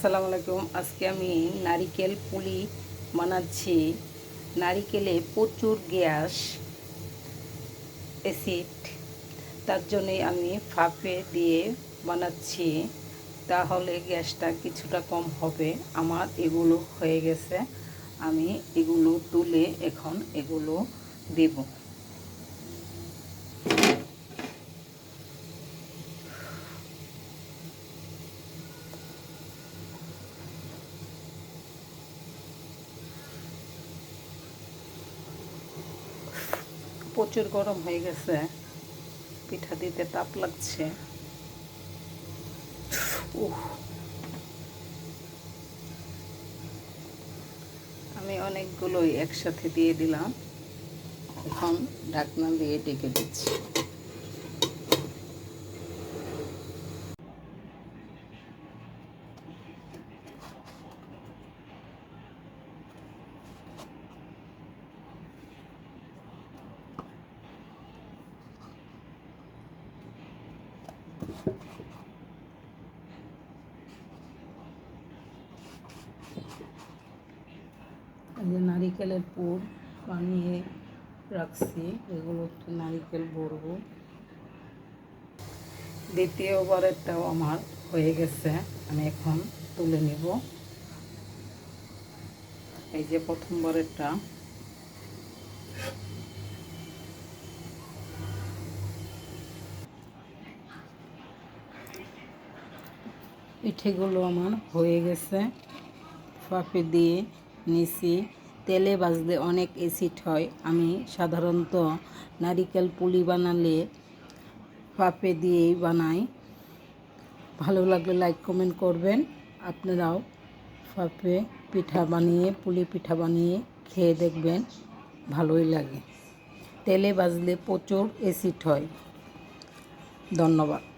আসসালামু আলাইকুম। আজকে আমি নারিকেল পুলি বানাচ্ছি। নারিকেলে প্রচুর গ্যাস, অ্যাসিড, তার জন্যে আমি ফাঁপে দিয়ে বানাচ্ছি। তাহলে গ্যাসটা কিছুটা কম হবে। আমার এগুলো হয়ে গেছে। আমি এগুলো তুলে এখন এগুলো দেবো। প্রচুর গরম হয়ে গেছে। পিঠা দিতে তাপ লাগছে। আমি অনেকগুলোই একসাথে দিয়ে দিলাম। এখন ঢাকনা দিয়ে ডেকে দিচ্ছি। যে নারিকেলের পুর বানিয়ে রাখছি, এগুলো একটু নারিকেল ভরবো। দ্বিতীয়বারেরটাও আমার হয়ে গেছে, আমি এখন তুলে নিব। এই যে প্রথমবারেরটা। পিঠেগুলো আমার হয়ে গেছে। ফাঁপে দিয়ে নিছি। তেলে ভাজলে অনেক অ্যাসিড হয়। আমি সাধারণত নারিকেল পুলি বানালে ফাঁপে দিয়েই বানাই। ভালো লাগলে লাইক কমেন্ট করবেন। আপনারাও ফাঁপে পিঠা বানিয়ে, পুলি পিঠা বানিয়ে খেয়ে দেখবেন। ভালোই লাগে। তেলে ভাজলে প্রচুর অ্যাসিড হয়। ধন্যবাদ।